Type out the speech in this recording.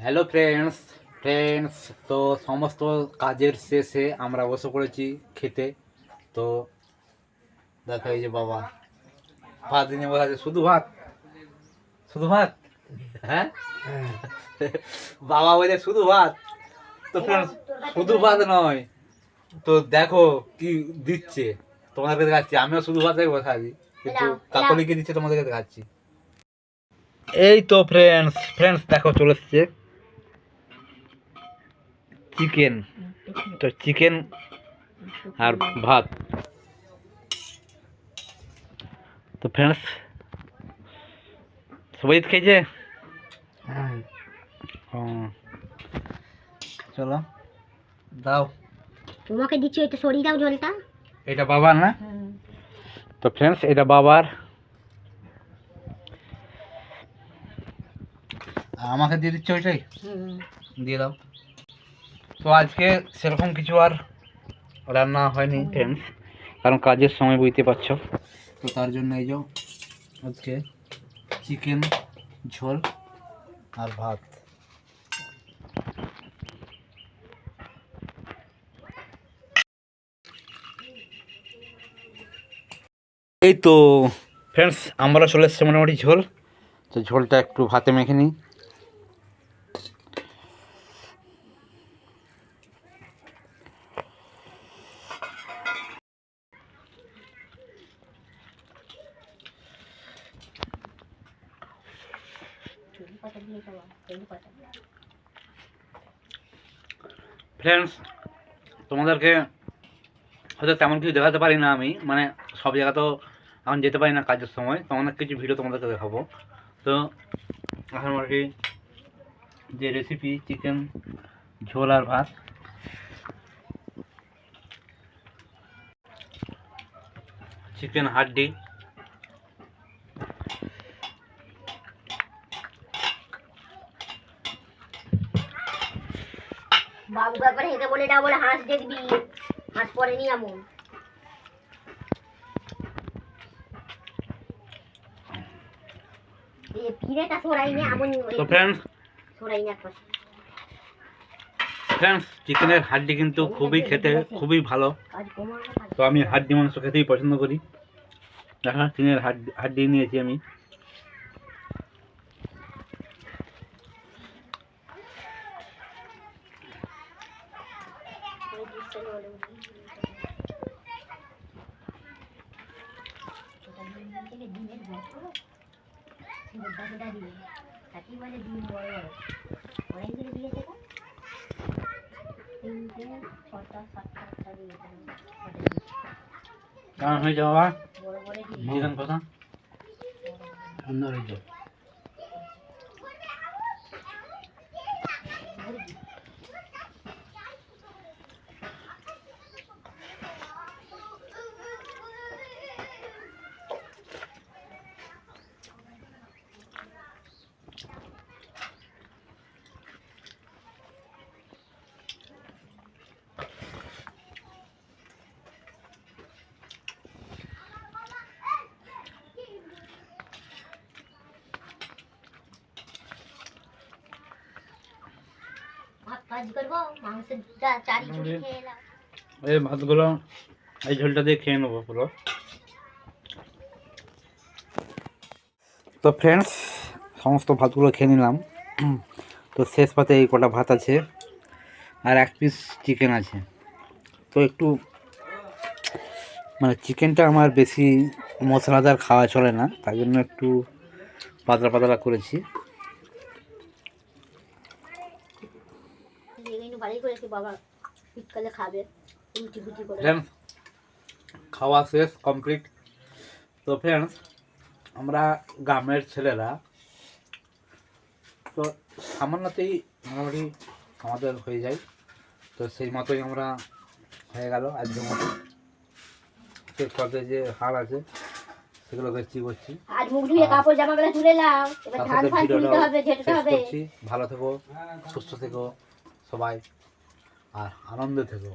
Hello friends friends তো সমস্ত কাজের শেষে আমরা বসে পড়েছি খেতে। তো দেখো এই যে বাবা। ভাত নিয়ে বসে আছে। শুধু ভাত? শুধু ভাত? হ্যাঁ? বাবা বলে শুধু ভাত? তো ফ্রেন্ডস শুধু ভাত নয়। তো দেখো কি দিচ্ছে। তোমাদেরকে দেখাচ্ছি আমিও শুধু ভাতই বসে আছি। কিন্তু কাকলিকে দিচ্ছে তোমাদেরকে দেখাচ্ছি এই তো ফ্রেন্ডস ফ্রেন্ডস দেখো চলে এসছে। চিকেন। তো চিকেন আর ভাত। তো ফ্রেন্ডস সবাই খেয়েছে ও। চলো দাও। তোমাকে দিচ্ছি ওই তো সরিয়ে দাও জলটা। এটা বাবার না? তো ফ্রেন্ডস এটা বাবার। আমাকে দিয়ে দিচ্ছ ওইটাই? দিয়ে দাও। তো আজকে সেরকম কিছু আর রান্না হয়নি ফ্রেন্ডস কারণ কাজের সময় বুঝতে পারছ। তো তার জন্য এই যে আজকে চিকেন ঝোল আর ভাত। এই তো ফ্রেন্ডস আমরা চলে এসেছি মোটামুটি ঝোল। তো ঝোলটা একটু ভাতে মেখে নিই। ফ্রেন্ডস তোমাদেরকে হয়তো তেমন কিছু দেখাতে পারি না আমি। মানে সব জায়গা তো এখন যেতে পারি না কাজের সময়। তো অনেক কিছু ভিডিও তোমাদেরকে দেখাবো। তো এখন মোটামুটি যে রেসিপি চিকেন ঝোল আর ভাত। চিকেন হাড্ডি। বাবু একবার হেঁকে বলে দাও বলে হাঁস দেখবি। হাঁস পরে নি এমন সরাই নি এমন তো ফ্রেন্ডস সরাই নি ফ্রেন্ডস চিকেনের হাড্ডি কিন্তু খুবই খেতে খুবই ভালো। তো আমি হাড্ডি মাংস খেতেই পছন্দ করি। দেখা চিকেনের হাড্ডি হাড্ডি নিয়েছি আমি। অনেকগুলো দিয়েছে তো তিনটে ছটা সাতটা আটটা দিয়েছে কেমন হয়ে যাওয়া বড় বড় চিকেন কথা? সুন্দর হয়েছে কাজ করব মাংসের চারি চুরি খেয়ে এলাম এই ভাতগুলো এই ঝোলটা দিয়ে খেয়ে নেব পুরো। তো ফ্রেন্ডস সমস্ত ভাতগুলো খেয়ে নিলাম। তো শেষ পাতে এই কটা ভাত আছে আর এক পিস চিকেন আছে। তো একটু মানে চিকেনটা আমার বেশি মশলাদার খাওয়া চলে না তাই জন্য একটু পাতলা পাতলা করেছি। ভালোই করেছি বাবা শীতকালে খাবে রুটি ফুটি করে। খাওয়া শেষ কমপ্লিট তো ফ্রেন্ডস আমরা গ্রামের ছেলেরা তো সামান্যতেই মোটামুটি আমাদের হয়ে যায়। তো সেই মতোই আমরা হয়ে গেল আজকের মতো। পথে যে হাড় আছে সেগুলো দেখছি করছি আজ মুখ ধুয়ে কাপড় জামা গুলো তুলে নাও। এবার ধান ফান তুলতে হবে ঝেঁটতে হবে। করছি। ভালো থেকো সুস্থ থেকো। সবাই আর আনন্দে থেকো।